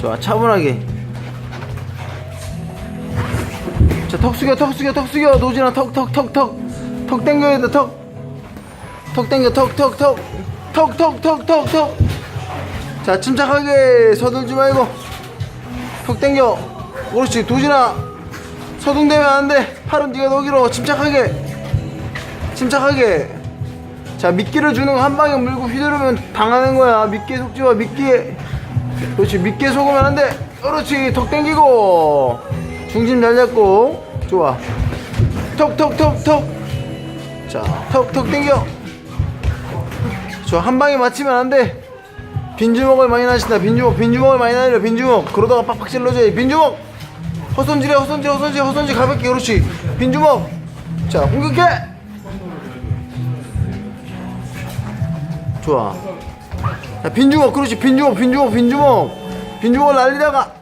좋아 차분하게. 자턱 숙여 턱 숙여 턱 숙여. 노진아 턱 턱 턱 턱. 턱 당겨야 돼턱턱 당겨 턱턱 턱. 턱 턱 턱 턱 턱 자 침착하게 서둘지 말고. 턱 당겨. 그렇지 도진아 서둥대면 안돼. 팔은 네가 너기로 침착하게. 침착하게. 자 미끼를 주는 거한 방에 물고 휘두르면 당하는 거야. 미끼에 속지 마 미끼에 그렇지 미끼에 속으면 안 돼. 그렇지 턱 당기고. 중심 잘 잡고. 좋아. 턱턱턱턱. 자 턱턱 당겨. 좋아 한 방에 맞히면 안 돼. 빈주먹을 많이 나신다. 빈주먹 빈주먹을 많이 나려 빈주먹. 그러다가 빡빡 찔러줘야 빈주먹! 허손질해 허손질 허손질 허손질 가볍게. 그렇지. 빈주먹! 자 공격해! 좋아 자 빈주먹 그렇지 빈주먹 빈주먹 빈주먹. 빈주먹을 날리다가